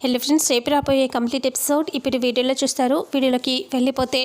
Hello friends రేపు రాబోయే complete episode ఇప్పుడు వీడియోలో చూస్తారు. వీడియోలోకి వెళ్ళిపోతే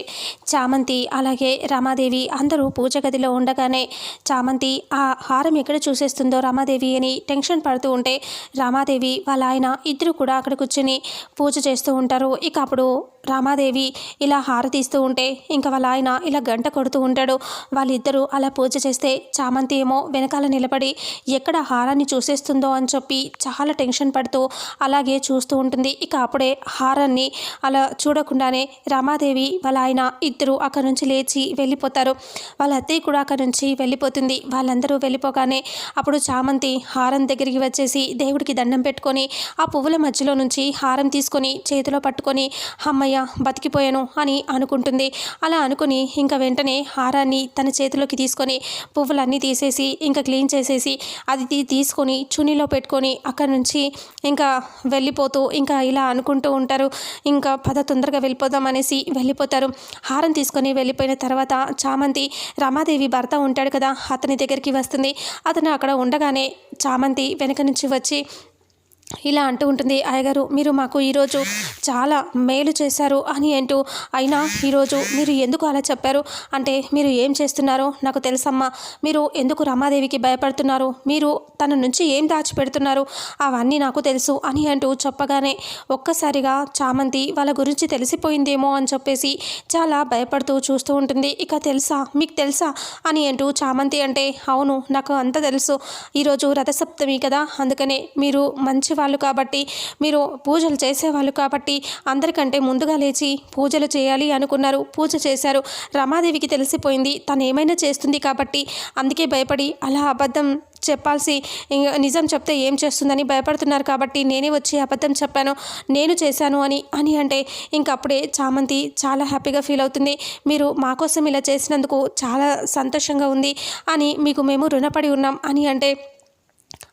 చామంతి అలాగే రమాదేవి అందరూ పూజ గదిలో ఉండగానే చామంతి ఆ హారం ఎక్కడ చూసేస్తుందో రమాదేవి అని టెన్షన్ పడుతూ ఉంటే రామాదేవి వాళ్ళ ఆయన ఇద్దరు కూడా అక్కడ కూర్చుని పూజ చేస్తూ ఉంటారు. ఇక అప్పుడు రామాదేవి ఇలా హారతిస్తూ ఉంటే ఇంకా వాళ్ళ ఆయన ఇలా గంట కొడుతూ ఉంటాడు. వాళ్ళిద్దరూ అలా పూజ చేస్తే చామంతి ఏమో వెనకాల నిలబడి ఎక్కడ హారాన్ని చూసేస్తుందో అని చెప్పి చాలా టెన్షన్ పడుతూ అలాగే చూస్తూ ఉంటుంది. ఇక అప్పుడే హారాన్ని అలా చూడకుండానే రమాదేవి వాళ్ళ ఆయన ఇద్దరు అక్కడి నుంచి లేచి వెళ్ళిపోతారు. వాళ్ళ అత్తయ్య కూడా అక్కడి నుంచి వెళ్ళిపోతుంది. వాళ్ళందరూ వెళ్ళిపోగానే అప్పుడు చామంతి హారం దగ్గరికి వచ్చేసి దేవుడికి దండం పెట్టుకొని ఆ పువ్వుల మధ్యలో నుంచి హారం తీసుకొని చేతిలో పట్టుకొని అమ్మయ్య బతికిపోయాను అని అనుకుంటుంది. అలా అనుకుని ఇంకా వెంటనే హారాన్ని తన చేతిలోకి తీసుకొని పువ్వులన్నీ తీసేసి ఇంకా క్లీన్ చేసేసి అది తీసుకొని చున్నీలో పెట్టుకొని అక్కడి నుంచి ఇంకా వెళ్ళిపోతూ ఇంకా ఇలా అనుకుంటూ ఉంటారు. ఇంకా పద తొందరగా వెళ్ళిపోదాం అనేసి వెళ్ళిపోతారు. హారం తీసుకొని వెళ్ళిపోయిన తర్వాత చామంతి రమాదేవి భర్త ఉంటాడు కదా అతని దగ్గరికి వస్తుంది. అతను అక్కడ ఉండగానే చామంతి వెనక నుంచి వచ్చి ఇలా అంటూ ఉంటుంది అయ్యగారు మీరు మాకు ఈరోజు చాలా మేలు చేశారు అని అంటూ అయినా ఈరోజు మీరు ఎందుకు అలా చెప్పారు? అంటే మీరు ఏం చేస్తున్నారో? నాకు తెలుసమ్మా మీరు ఎందుకు రమాదేవికి భయపడుతున్నారు? మీరు తన నుంచి ఏం దాచిపెడుతున్నారు? అవన్నీ నాకు తెలుసు అని అంటూ చెప్పగానే ఒక్కసారిగా చామంతి వాళ్ళ గురించి తెలిసిపోయిందేమో అని చెప్పేసి చాలా భయపడుతూ చూస్తూ ఉంటుంది. ఇక తెలుసా? మీకు తెలుసా? అని అంటూ చామంతి అంటే అవును నాకు అంత తెలుసు. ఈరోజు రథసప్తమి కదా అందుకనే మీరు మంచి వాళ్ళు కాబట్టి మీరు పూజలు చేసేవాళ్ళు కాబట్టి అందరికంటే ముందుగా లేచి పూజలు చేయాలి అనుకున్నారు. పూజ చేశారు. రమాదేవికి తెలిసిపోయింది. తను ఏమైనా చేస్తుంది కాబట్టి అందుకే భయపడి అలా అబద్ధం చెప్పాల్సి నిజం చెప్తే ఏం చేస్తుందని భయపడుతున్నారు కాబట్టి నేనే వచ్చి అబద్ధం చెప్పాను. నేను చేశాను అని అని అంటే ఇంకప్పుడే చామంతి చాలా హ్యాపీగా ఫీల్ అవుతుంది. మీరు మా కోసం ఇలా చేసినందుకు చాలా సంతోషంగా ఉంది అని మీకు మేము రుణపడి ఉన్నాం అని అంటే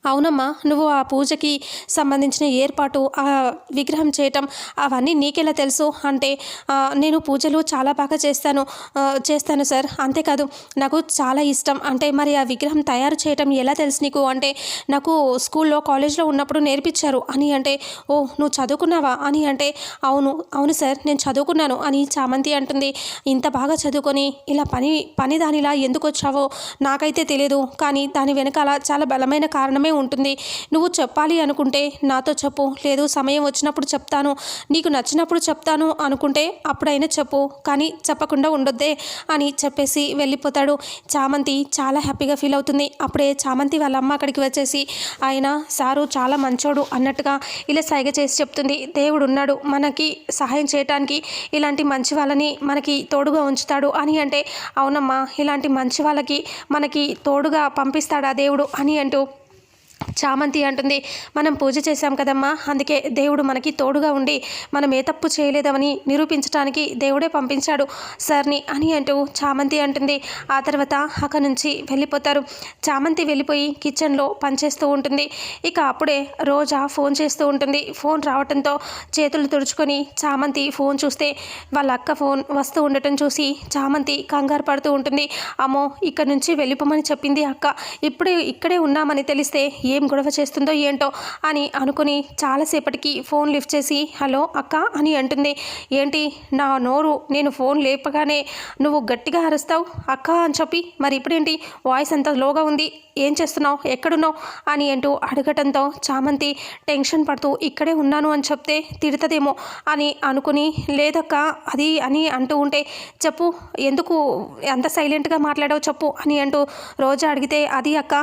అవునమ్మా నువ్వు ఆ పూజకి సంబంధించిన ఏర్పాటు ఆ విగ్రహం చేయటం అవన్నీ నీకెలా తెలుసు? అంటే నేను పూజలు చాలా బాగా చేస్తాను చేస్తాను సార్. అంతేకాదు నాకు చాలా ఇష్టం. అంటే మరి ఆ విగ్రహం తయారు చేయటం ఎలా తెలుసు నీకు? అంటే నాకు స్కూల్లో కాలేజ్లో ఉన్నప్పుడు నేర్పించారు అని అంటే ఓ నువ్వు చదువుకున్నావా అని అంటే అవును అవును సార్ నేను చదువుకున్నాను అని చామంతి అంటుంది. ఇంత బాగా చదువుకొని ఇలా పని పని దానిలా ఎందుకు వచ్చావో నాకైతే తెలియదు కానీ దాని వెనకాల చాలా బలమైన కారణమే ఉంటుంది. నువ్వు చెప్పాలి అనుకుంటే నాతో చెప్పు. లేదు సమయం వచ్చినప్పుడు చెప్తాను. నీకు నచ్చినప్పుడు చెప్తాను అనుకుంటే అప్పుడైనా చెప్పు. కానీ చెప్పకుండా ఉండొద్దే అని చెప్పేసి వెళ్ళిపోతాడు. చామంతి చాలా హ్యాపీగా ఫీల్ అవుతుంది. అప్పుడే చామంతి వాళ్ళ అమ్మ అక్కడికి వచ్చేసి ఆయన సారు చాలా మంచోడు అన్నట్టుగా ఇలా సైగ చేసి చెప్తుంది. దేవుడు ఉన్నాడు. మనకి సహాయం చేయటానికి ఇలాంటి మంచి వాళ్ళని మనకి తోడుగా ఉంచుతాడు అని అంటే అవునమ్మా ఇలాంటి మంచి వాళ్ళకి మనకి తోడుగా పంపిస్తాడా దేవుడు అని అంటూ చామంతి అంటుంది మనం పూజ చేశాం కదమ్మా అందుకే దేవుడు మనకి తోడుగా ఉండి మనం ఏ తప్పు చేయలేదమని నిరూపించడానికి దేవుడే పంపించాడు. సార్ని అని అంటూ చామంతి అంటుంది. ఆ తర్వాత అక్కడి నుంచి వెళ్ళిపోతారు. చామంతి వెళ్ళిపోయి కిచెన్లో పనిచేస్తూ ఉంటుంది. ఇక అప్పుడే రోజా ఫోన్ చేస్తూ ఉంటుంది. ఫోన్ రావడంతో చేతులు తుడుచుకొని చామంతి ఫోన్ చూస్తే వాళ్ళ అక్క ఫోన్ వస్తూ ఉండటం చూసి చామంతి కంగారు పడుతూ ఉంటుంది. అమ్మో ఇక్కడ నుంచి వెళ్ళిపోమని చెప్పింది అక్క. ఇప్పుడే ఇక్కడే ఉన్నామని తెలిస్తే ఏం గొడవ చేస్తుందో ఏంటో అని అనుకుని చాలాసేపటికి ఫోన్ లిఫ్ట్ చేసి హలో అక్క అని అంటుంది. ఏంటి నా నోరు నేను ఫోన్ లేపగానే నువ్వు గట్టిగా అరుస్తావు? అక్క అని చెప్పి మరి ఇప్పుడేంటి? వాయిస్ అంత లోగా ఉంది. ఏం చేస్తున్నావు? ఎక్కడున్నావు? అని అంటూ అడగటంతో చామంతి టెన్షన్ పడుతూ ఇక్కడే ఉన్నాను అని చెప్తే తిడుతుందేమో అని అనుకుని లేదక్క అది అని అంటూ ఉంటే చెప్పు ఎందుకు ఎంత సైలెంట్గా మాట్లాడావు చెప్పు అని అంటూ రోజా అడిగితే అది అక్క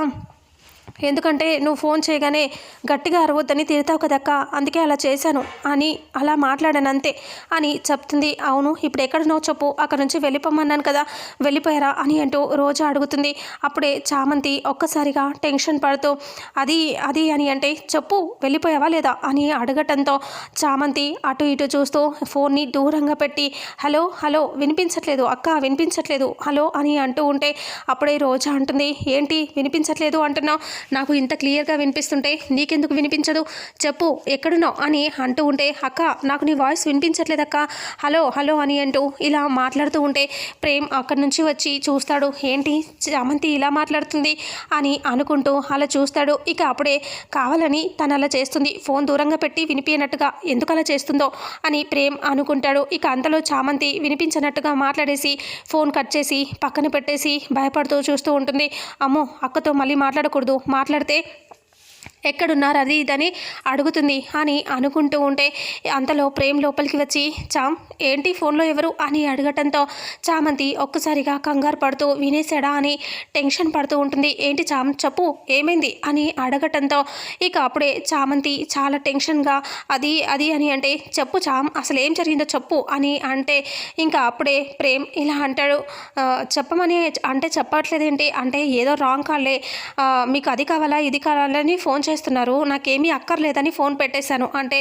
ఎందుకంటే నువ్వు ఫోన్ చేయగానే గట్టిగా అరవద్దని తిడతావు కదక్క అందుకే అలా చేశాను అని అలా మాట్లాడానంతే అని చెప్తుంది. అవును ఇప్పుడు ఎక్కడున్నావు చెప్పు అక్కడ నుంచి వెళ్ళిపోమన్నాను కదా వెళ్ళిపోయారా అని అంటూ రోజా అడుగుతుంది. అప్పుడే చామంతి ఒక్కసారిగా టెన్షన్ పడుతూ అది అది అని అంటే చెప్పు వెళ్ళిపోయావా లేదా అని అడగటంతో చామంతి అటు ఇటు చూస్తూ ఫోన్ని దూరంగా పెట్టి హలో హలో వినిపించట్లేదు అక్క వినిపించట్లేదు హలో అని అంటూ ఉంటే అప్పుడే రోజా అంటుంది ఏంటి వినిపించట్లేదు అంటున్నావు? నాకు ఇంత క్లియర్గా వినిపిస్తుంటే నీకెందుకు వినిపించదు? చెప్పు ఎక్కడున్నావు? అని అంటూ ఉంటే అక్క నాకు నీ వాయిస్ వినిపించట్లేదక్క హలో హలో అని అంటూ ఇలా మాట్లాడుతూ ఉంటే ప్రేమ్ అక్కడి నుంచి వచ్చి చూస్తాడు. ఏంటి? చామంతి ఇలా మాట్లాడుతుంది అని అనుకుంటూ అలా చూస్తాడు. ఇక అప్పుడే కావాలని తను అలా చేస్తుంది. ఫోన్ దూరంగా పెట్టి వినిపించినట్టుగా ఎందుకు అలా చేస్తుందో అని ప్రేమ్ అనుకుంటాడు. ఇక అంతలో చామంతి వినిపించినట్టుగా మాట్లాడేసి ఫోన్ కట్ చేసి పక్కన పెట్టేసి భయపడుతూ చూస్తూ ఉంటుంది. అమ్మో అక్కతో మళ్ళీ మాట్లాడకూడదు. మాట్లాడితే ఎక్కడున్నారు? అది ఇదని అడుగుతుంది అని అనుకుంటూ ఉంటే అంతలో ప్రేమ్ లోపలికి వచ్చి చామ్ ఏంటి ఫోన్లో ఎవరు? అని అడగటంతో చామంతి ఒక్కసారిగా కంగారు పడుతూ వినేశాడా? అని టెన్షన్ పడుతూ ఉంటుంది. ఏంటి చామ్ చెప్పు ఏమైంది? అని అడగటంతో ఇక అప్పుడే చామంతి చాలా టెన్షన్గా అది అది అని అంటే చెప్పు చామ్ అసలు ఏం జరిగిందో చెప్పు అని అంటే ఇంకా అప్పుడే ప్రేమ్ ఇలా అంటాడు చెప్పమని అంటే చెప్పట్లేదేంటి? అంటే ఏదో రాంగ్ కాలే మీకు అది కావాలా ఇది కావాలని ఫోన్ చేస్తున్నారు. నాకేమీ అక్కర్లేదని ఫోన్ పెట్టేశాను. అంటే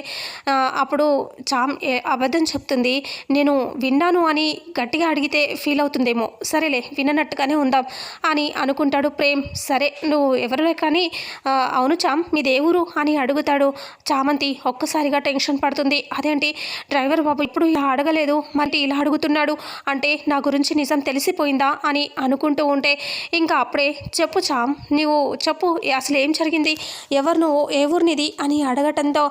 అప్పుడు చామ్ అబద్ధం చెప్తుంది. నేను విన్నాను అని గట్టిగా అడిగితే ఫీల్ అవుతుందేమో. సరేలే విననట్టుగానే ఉందాం అని అనుకుంటాడు ప్రేమ్. సరే నువ్వు ఎవరులే కానీ అవును చామ్ మీది ఏ ఊరు అని అడుగుతాడు. చామంతి ఒక్కసారిగా టెన్షన్ పడుతుంది. అదేంటి డ్రైవర్ బాబు ఇప్పుడు ఇలా అడగలేదు. మరి ఇలా అడుగుతున్నాడు. అంటే నా గురించి నిజం తెలిసిపోయిందా అని అనుకుంటూ ఉంటే ఇంకా అప్పుడే చెప్పు చామ్ నువ్వు చెప్పు అసలు ఏం జరిగింది? ఎవరు నువ్వు ఏ ఊరినిది అని అడగటంతో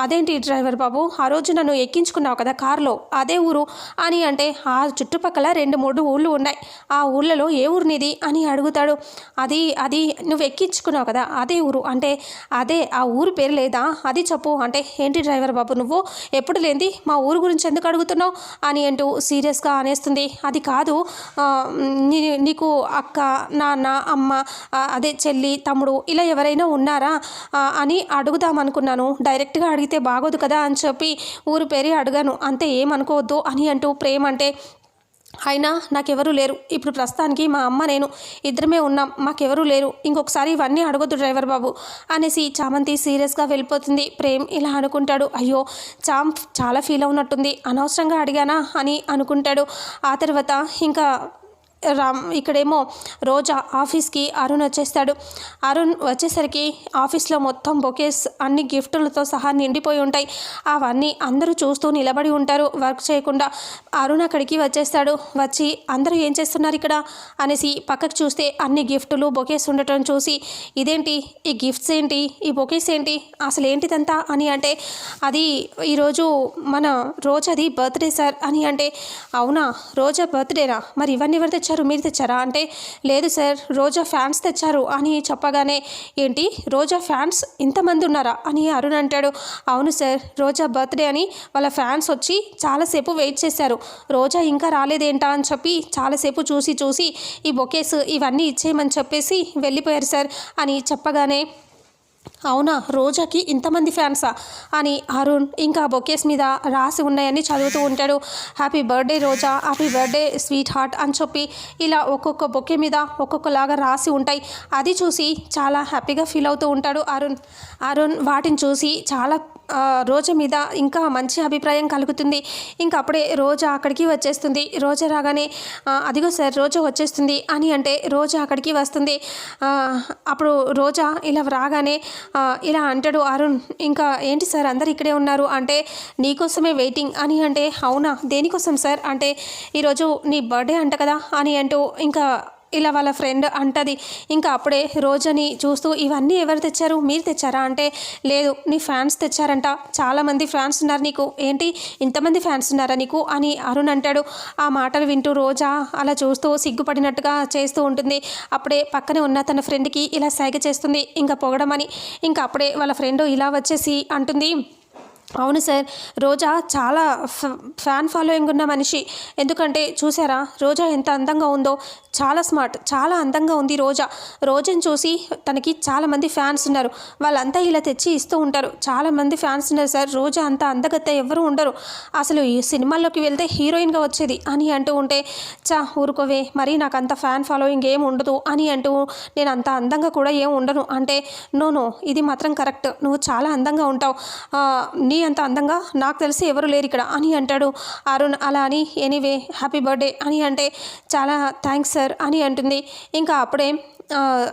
అదేంటి డ్రైవర్ బాబు? ఆ రోజు నన్ను ఎక్కించుకున్నావు కదా కారులో. అదే ఊరు అని అంటే ఆ చుట్టుపక్కల రెండు మూడు ఊళ్ళు ఉన్నాయి. ఆ ఊళ్ళలో ఏ ఊరినిది? అని అడుగుతాడు. అది అది నువ్వు ఎక్కించుకున్నావు కదా అదే ఊరు. అంటే అదే ఆ ఊరు పేరు లేదా? అది చెప్పు. అంటే ఏంటి డ్రైవర్ బాబు నువ్వు? ఎప్పుడు లేంది మా ఊరు గురించి ఎందుకు అడుగుతున్నావు? అని అంటూ సీరియస్గా అనేస్తుంది. అది కాదు. నీ- నీకు అక్క నాన్న అమ్మ అదే చెల్లి తమ్ముడు ఇలా ఎవరైనా ఉన్నారా? ఆ, అని అడుగుదాం అనుకున్నాను. డైరెక్ట్గా అడిగితే బాగోదు కదా అని చెప్పి ఊరు పేరి అడిగాను. అంతే ఏమనుకోవద్దు అని అంటూ ప్రేమ అంటే అయినా నాకెవరూ లేరు. ఇప్పుడు ప్రస్తుతానికి మా అమ్మ నేను ఇద్దరమే ఉన్నాం. మాకెవరూ లేరు. ఇంకొకసారి ఇవన్నీ అడగొద్దు డ్రైవర్ బాబు అనేసి చామంతి సీరియస్గా వెళ్ళిపోతుంది. ప్రేమ్ ఇలా అనుకుంటాడు. అయ్యో చామ్ చాలా ఫీల్ అవునట్టుంది. అనవసరంగా అడిగానా? అని అనుకుంటాడు. ఆ తర్వాత ఇంకా రామ్ ఇక్కడేమో రోజా ఆఫీస్కి అరుణ్ వచ్చేస్తాడు. అరుణ్ వచ్చేసరికి ఆఫీస్లో మొత్తం బొకేస్ అన్ని గిఫ్టులతో సహా నిండిపోయి ఉంటాయి. అవన్నీ అందరూ చూస్తూ నిలబడి ఉంటారు. వర్క్ చేయకుండా అరుణ్ అక్కడికి వచ్చేస్తాడు. వచ్చి అందరూ ఏం చేస్తున్నారు ఇక్కడ? అనేసి పక్కకు చూస్తే అన్ని గిఫ్టులు బొకేస్ ఉండటం చూసి ఇదేంటి? ఈ గిఫ్ట్స్ ఏంటి? ఈ బొకేస్ ఏంటి? అసలు ఏంటిదంతా అని అంటే అది ఈరోజు మన రోజది బర్త్డే సార్ అని అంటే అవునా? రోజా బర్త్డేనా? మరి ఇవన్నీ ఎవరు తెచ్చారు మీరు తెచ్చారా? అంటే లేదు సార్ రోజా ఫ్యాన్స్ తెచ్చారు అని చెప్పగానే ఏంటి రోజా ఫ్యాన్స్ ఇంతమంది ఉన్నారా అని అరుణ్ అంటాడు. అవును సార్ రోజా బర్త్డే అని వాళ్ళ ఫ్యాన్స్ వచ్చి చాలాసేపు వెయిట్ చేశారు. రోజా ఇంకా రాలేదేంటా అని చెప్పి చాలాసేపు చూసి చూసి ఈ బొకేస్ ఇవన్నీ ఇచ్చేయమని చెప్పేసి వెళ్ళిపోయారు సార్ అని చెప్పగానే అవునా? రోజాకి ఇంతమంది ఫ్యాన్సా? అని అరుణ్ ఇంకా బొకేస్ మీద రాసి ఉన్నాయని చదువుతూ ఉంటాడు. Happy birthday Roja happy birthday sweetheart అని చెప్పి ఇలా ఒక్కొక్క బొకే మీద ఒక్కొక్కలాగా రాసి ఉంటాయి. అది చూసి చాలా హ్యాపీగా ఫీల్ అవుతూ ఉంటాడు అరుణ్. అరుణ్ వాటిని చూసి చాలా రోజు మీద ఇంకా మంచి అభిప్రాయం కలుగుతుంది. ఇంకా అప్పుడే రోజా అక్కడికి వచ్చేస్తుంది. రోజా రాగానే అదిగో సార్ రోజా వచ్చేస్తుంది అని అంటే రోజా అక్కడికి వస్తుంది. అప్పుడు రోజా ఇలా రాగానే ఇలా అంటాడు అరుణ్ ఇంకా ఏంటి సార్ అందరు ఇక్కడే ఉన్నారు? అంటే నీకోసమే వెయిటింగ్ అని అంటే అవునా? దేనికోసం సార్? అంటే ఈరోజు నీ బర్త్డే అంట కదా అని అంటూ ఇంకా ఇలా వాళ్ళ ఫ్రెండ్ అంటది. ఇంకా అప్పుడే రోజని చూస్తూ ఇవన్నీ ఎవరు తెచ్చారు? మీరు తెచ్చారా? అంటే లేదు నీ ఫ్యాన్స్ తెచ్చారంట. చాలామంది ఫ్యాన్స్ ఉన్నారు నీకు. ఏంటి? ఇంతమంది ఫ్యాన్స్ ఉన్నారా నీకు? అని అరుణ్ అంటాడు. ఆ మాటలు వింటూ రోజా అలా చూస్తూ సిగ్గుపడినట్టుగా చేస్తూ ఉంటుంది. అప్పుడే పక్కనే ఉన్న తన ఫ్రెండ్కి ఇలా సైగ చేస్తుంది. ఇంకా పొగడమని. ఇంకా అప్పుడే వాళ్ళ ఫ్రెండ్ ఇలా వచ్చేసి అంటుంది. అవును సార్ రోజా చాలా ఫ్యాన్ ఫాలోయింగ్ ఉన్న మనిషి. ఎందుకంటే చూసారా? రోజా ఎంత అందంగా ఉందో చాలా స్మార్ట్ చాలా అందంగా ఉంది రోజా. రోజాని చూసి తనకి చాలామంది ఫ్యాన్స్ ఉన్నారు. వాళ్ళంతా ఇలా తెచ్చి ఇస్తూ ఉంటారు. చాలామంది ఫ్యాన్స్ ఉన్నారు సార్. రోజా అంత అందగత్త ఎవరు ఉండరు. అసలు ఈ సినిమాల్లోకి వెళ్తే హీరోయిన్గా వచ్చేది అని అంటూ ఉంటే చా ఊరుకోవే. మరి నాకు అంత ఫ్యాన్ ఫాలోయింగ్ ఏం ఉండదు అని అంటూ నేను అంత అందంగా కూడా ఏం ఉండను. అంటే నో నో ఇది మాత్రం కరెక్ట్ నువ్వు చాలా అందంగా ఉంటావు. నీ అంత అందంగా నాకు తెలిసి ఎవరు లేరు ఇక్కడ అని అంటాడు అరుణ్. అలా అని ఎనీవే హ్యాపీ బర్త్డే అని అంటే చాలా థ్యాంక్స్ సార్. అని అంటుంది. ఇంకా అప్పుడే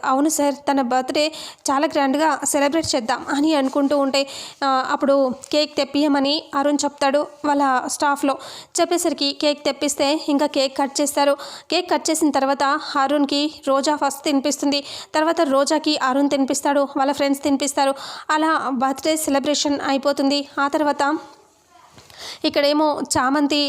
అవును సార్ తన బర్త్డే చాలా గ్రాండ్గా సెలబ్రేట్ చేద్దాం అని అనుకుంటూ ఉంటే అప్పుడు కేక్ తెప్పియమని అరుణ్ చెప్తాడు వాళ్ళ స్టాఫ్లో. చెప్పేసరికి కేక్ తెప్పిస్తే ఇంకా కేక్ కట్ చేస్తారు. కేక్ కట్ చేసిన తర్వాత అరుణ్కి రోజా ఫస్ట్ తినిపిస్తుంది. తర్వాత రోజాకి అరుణ్ తినిపిస్తాడు వాళ్ళ ఫ్రెండ్స్ తినిపిస్తారు. అలా బర్త్డే సెలబ్రేషన్ అయిపోతుంది. ఆ తర్వాత ఇక్కడేమో చామంతి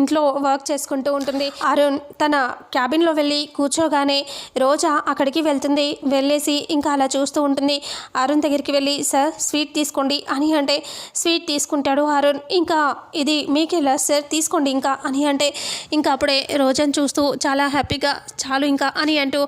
ఇంట్లో వర్క్ చేసుకుంటూ ఉంటుంది. అరుణ్ తన క్యాబిన్లో వెళ్ళి కూర్చోగానే రోజా అక్కడికి వెళ్తుంది. వెళ్ళేసి ఇంకా అలా చూస్తూ ఉంటుంది. అరుణ్ దగ్గరికి వెళ్ళి సార్ స్వీట్ తీసుకోండి అని అంటే స్వీట్ తీసుకుంటాడు అరుణ్. ఇంకా ఇది మీకెలా సార్ తీసుకోండి ఇంకా అని అంటే ఇంకా అప్పుడే రోజాను చూస్తూ చాలా హ్యాపీగా చాలు ఇంకా అని అంటూ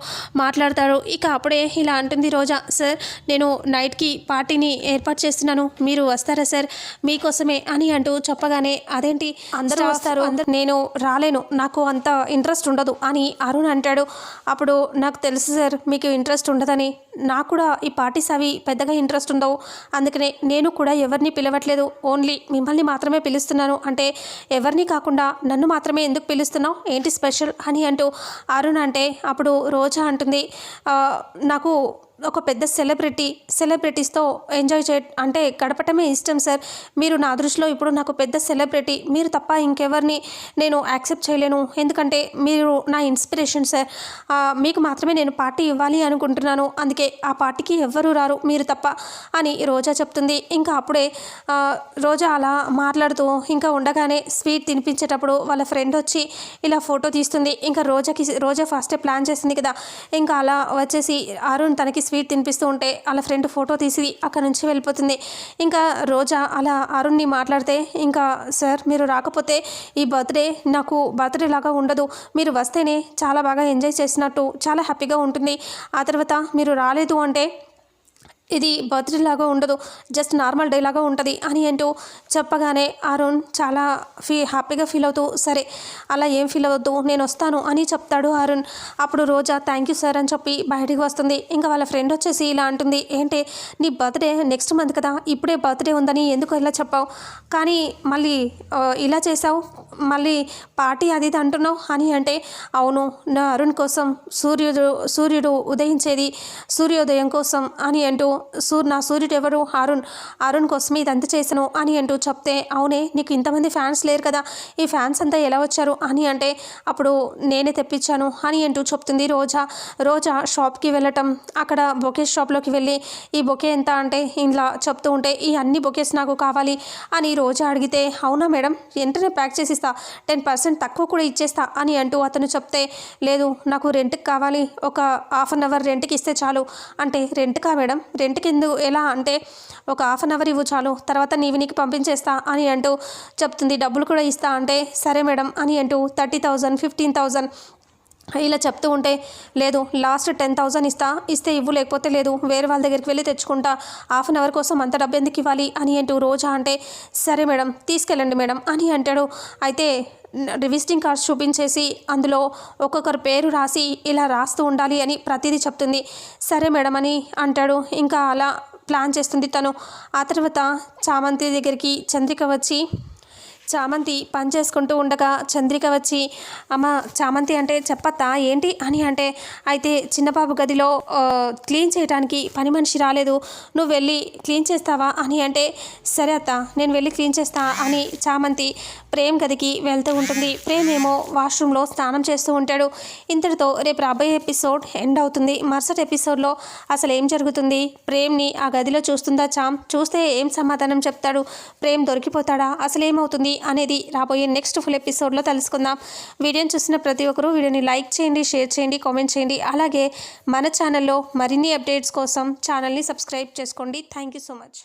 మాట్లాడతాడు. ఇక అప్పుడే ఇలా అంటుంది రోజా సార్ నేను నైట్కి పార్టీని ఏర్పాటు చేస్తున్నాను. మీరు వస్తారా సార్? మీకోసమే అని అంటూ చెప్పగానే అదేంటి అందరూ వస్తారు. అందరు నేను రాలేను నాకు అంత ఇంట్రెస్ట్ ఉండదు అని అరుణ్ అంటాడు. అప్పుడు నాకు తెలుసు సార్ మీకు ఇంట్రెస్ట్ ఉండదని. నాకు కూడా ఈ పార్టీస్ అవి పెద్దగా ఇంట్రెస్ట్ ఉండవు. అందుకనే నేను కూడా ఎవరిని పిలవట్లేదు. ఓన్లీ మిమ్మల్ని మాత్రమే పిలుస్తున్నాను. అంటే ఎవరిని కాకుండా నన్ను మాత్రమే ఎందుకు పిలుస్తున్నావు? ఏంటి స్పెషల్? అని అంటూ అరుణ్ అంటే అప్పుడు రోజా అంటుంది "ఆ, నాకు ఒక పెద్ద సెలబ్రిటీ సెలబ్రిటీస్తో ఎంజాయ్ చే అంటే గడపటమే ఇష్టం సార్. మీరు నా దృష్టిలో ఇప్పుడు నాకు పెద్ద సెలబ్రిటీ మీరు తప్ప ఇంకెవరిని నేను యాక్సెప్ట్ చేయలేను. ఎందుకంటే మీరు నా ఇన్స్పిరేషన్ సార్. మీకు మాత్రమే నేను పార్టీ ఇవ్వాలి అనుకుంటున్నాను. అందుకే ఆ పార్టీకి ఎవ్వరూ రారు మీరు తప్ప అని రోజా చెప్తుంది. ఇంకా అప్పుడే రోజా అలా మాట్లాడుతూ ఇంకా ఉండగానే స్వీట్ తినిపించేటప్పుడు వాళ్ళ ఫ్రెండ్ వచ్చి ఇలా ఫోటో తీస్తుంది. ఇంకా రోజాకి రోజా ఫస్టే ప్లాన్ చేసింది కదా. ఇంకా అలా వచ్చేసి అరుణ్ తనకి స్వీట్ తినిపిస్తూ ఉంటే వాళ్ళ ఫ్రెండ్ ఫోటో తీసి అక్కడ నుంచి వెళ్ళిపోతుంది. ఇంకా రోజా అలా అరుణ్ని మాట్లాడితే ఇంకా సార్ మీరు రాకపోతే ఈ బర్త్డే నాకు బర్త్డే లాగా ఉండదు. మీరు వస్తేనే చాలా బాగా ఎంజాయ్ చేసినట్టు చాలా హ్యాపీగా ఉంటుంది. ఆ తర్వాత మీరు రాలేదు అంటే ఇది బర్త్డే లాగా ఉండదు జస్ట్ నార్మల్ డే లాగా ఉంటుంది అని అంటూ చెప్పగానే అరుణ్ చాలా ఫీ హ్యాపీగా ఫీల్ అవుతూ సరే అలా ఏం ఫీల్ అవ్వద్దు నేను వస్తాను అని చెప్తాడు అరుణ్. అప్పుడు రోజా థ్యాంక్ యూ సార్ అని చెప్పి బయటికి వస్తుంది. ఇంకా వాళ్ళ ఫ్రెండ్ వచ్చేసి ఇలా అంటుంది ఏంటి నీ బర్త్డే నెక్స్ట్ మంత్ కదా ఇప్పుడే బర్త్డే ఉందని ఎందుకు ఇలా చెప్పావు? కానీ మళ్ళీ ఇలా చేసావు మళ్ళీ పార్టీ అది ఇది అంటున్నావు అని అంటే అవును నా అరుణ్ కోసం సూర్యుడు సూర్యుడు ఉదయించేది సూర్యోదయం కోసం అని అంటూ సూర్ నా సూర్యుడు ఎవరు అరుణ్ అరుణ్ కోసం ఇదంతా చేశాను అని అంటూ చెప్తే అవునే నీకు ఇంతమంది ఫ్యాన్స్ లేరు కదా ఈ ఫ్యాన్స్ అంతా ఎలా వచ్చారు అని అంటే అప్పుడు నేనే తెప్పించాను అని అంటూ చెప్తుంది రోజా. రోజా షాప్కి వెళ్ళటం అక్కడ బొకే షాప్లోకి వెళ్ళి ఈ బొకే ఎంత అంటే ఇలా చెప్తూ ఉంటే ఈ అన్ని బొకేస్ నాకు కావాలి అని రోజా అడిగితే అవునా మేడం వెంటనే ప్యాక్ చేసి ఇస్తా టెన్ పర్సెంట్ తక్కువ కూడా ఇచ్చేస్తా అని అంటూ అతను చెప్తే లేదు నాకు రెంట్కి కావాలి ఒక హాఫ్ అన్ అవర్ రెంట్కి ఇస్తే చాలు అంటే రెంట్కా మేడం? రెంట్ ఎందుకు ఎలా అంటే ఒక హాఫ్ అన్ అవర్ ఇవ్వు చాలు తర్వాత నీవి నీకు పంపించేస్తా అని అంటూ చెప్తుంది. డబ్బులు కూడా ఇస్తా అంటే సరే మేడం అని అంటూ థర్టీ థౌజండ్ ఫిఫ్టీన్ థౌజండ్ ఇలా చెప్తూ ఉంటే లేదు లాస్ట్ టెన్ థౌజండ్ ఇస్తా ఇస్తే ఇవ్వు లేకపోతే లేదు వేరే వాళ్ళ దగ్గరికి వెళ్ళి తెచ్చుకుంటా హాఫ్ అన్ అవర్ కోసం అంత డబ్బు ఎందుకు ఇవ్వాలి? అని అంటూ రోజా అంటే సరే మేడం తీసుకెళ్ళండి మేడం అని అంటాడు. అయితే విజిటింగ్ కార్డ్స్ చూపించేసి అందులో ఒక్కొక్కరు పేరు రాసి ఇలా రాస్తూ ఉండాలి అని ప్రతిదీ చెప్తుంది. సరే మేడం అని అంటాడు. ఇంకా అలా ప్లాన్ చేస్తుంది తను. ఆ తర్వాత చామంతి దగ్గరికి చంద్రిక వచ్చి చామంతి పని చేసుకుంటూ ఉండగా చంద్రిక వచ్చి అమ్మ చామంతి అంటే చెప్పత్తా? ఏంటి? అని అంటే అయితే చిన్నబాబు గదిలో క్లీన్ చేయడానికి పని మనిషి రాలేదు. నువ్వు వెళ్ళి క్లీన్ చేస్తావా? అని అంటే సరే అత్త నేను వెళ్ళి క్లీన్ చేస్తా అని చామంతి ప్రేమ్ గదికి వెళ్తూ ఉంటుంది. ప్రేమ్ ఏమో వాష్రూమ్లో స్నానం చేస్తూ ఉంటాడు. ఇంతటితో రేపు రాబోయే ఎపిసోడ్ ఎండ్ అవుతుంది. మరుసటి ఎపిసోడ్లో అసలు ఏం జరుగుతుంది? ప్రేమ్ని ఆ గదిలో చూస్తుందా చామ్? చూస్తే ఏం సమాధానం చెప్తాడు? ప్రేమ్ దొరికిపోతాడా? అసలు ఏమవుతుంది? అనేది రాబోయే నెక్స్ట్ ఫుల్ ఎపిసోడ్లో తెలుసుకుందాం. వీడియోని చూసిన ప్రతి ఒక్కరూ వీడియోని లైక్ చేయండి షేర్ చేయండి కామెంట్ చేయండి. అలాగే మన ఛానల్లో మరిన్ని అప్డేట్స్ కోసం ఛానల్ని సబ్స్క్రైబ్ చేసుకోండి. Thank you so much.